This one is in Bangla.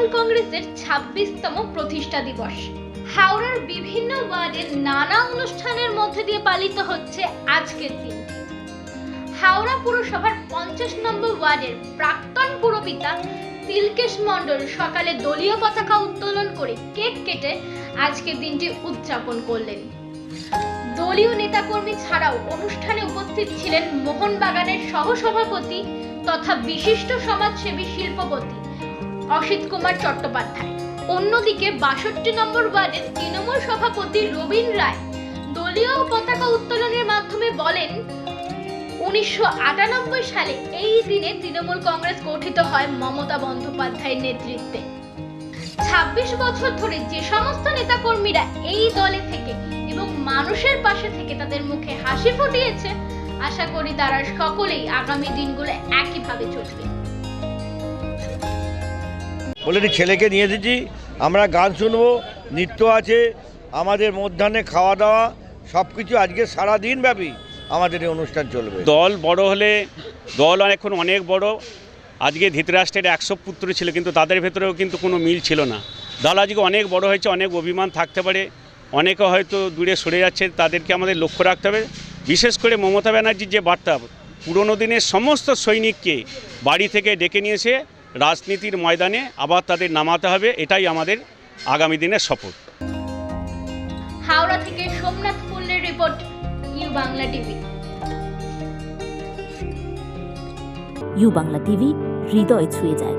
তৃণমূল কংগ্রেসের ছাব্বিশতম প্রতিষ্ঠা দিবস। হাওড়ার বিভিন্ন ওয়ার্ডে নানা অনুষ্ঠানের মধ্যে দিয়ে পালিত হচ্ছে আজকের দিনটি হাওড়া পুরসভার পঞ্চাশ নম্বর ওয়ার্ডের প্রাক্তন পুরপিতা তিলকেশ মণ্ডল সকালে দলীয় পতাকা উত্তোলন করে কেক কেটে আজকের দিনটি উদযাপন করলেন। দলীয় নেতাকর্মী ছাড়াও অনুষ্ঠানে উপস্থিত ছিলেন মোহনবাগানের সহসভাপতি তথা বিশিষ্ট সমাজসেবী শিল্পপতি অসিত কুমার চট্টোপাধ্যায়। অন্যদিকে বাষট্টি নম্বর ওয়ার্ডের তৃণমূল সভাপতি রবীন রায় দলীয় পতাকা উত্তোলনের মাধ্যমে বলেন, উনিশশো আটানব্বই সালে এই দিনে তৃণমূল কংগ্রেস গঠিত হয় মমতা বন্দ্যোপাধ্যায়ের নেতৃত্বে। ছাব্বিশ বছর ধরে যে সমস্ত নেতাকর্মীরা এই দলে থেকে এবং মানুষের পাশে থেকে তাদের মুখে হাসি ফুটিয়েছে, আশা করি তারা সকলেই আগামী দিনগুলো একইভাবে চলবে। বলে ছেলেকে নিয়ে এসেছি, আমরা গান শুনব, নৃত্য আছে, আমাদের মধ্যাহ্নে খাওয়া দাওয়া সব কিছু আজকে সারা দিন ব্যাপী আমাদের এই অনুষ্ঠান চলবে। দল বড় হলে, দল এখন অনেক বড়, আজকে ধৃতরাষ্ট্রের একশো পুত্র ছিল, কিন্তু তাদের ভেতরেও কিন্তু কোনো মিল ছিল না। দল আজকে অনেক বড় হয়েছে, অনেক অভিমান থাকতে পারে, অনেকে হয়তো দূরে সরে যাচ্ছে তাদেরকে আমাদের লক্ষ্য রাখতে হবে। বিশেষ করে মমতা ব্যানার্জির যে বার্তা, পুরনো দিনের সমস্ত সৈনিককে বাড়ি থেকে ডেকে নিয়ে এসে রাজনীতির ময়দানে আবার তাদের নামাতে হবে এটাই আমাদের আগামী দিনের শপথ। হাওড়া থেকে Somnath পুল্লের report U Bangla TV. U Bangla TV হৃদয় ছুঁয়ে যায়।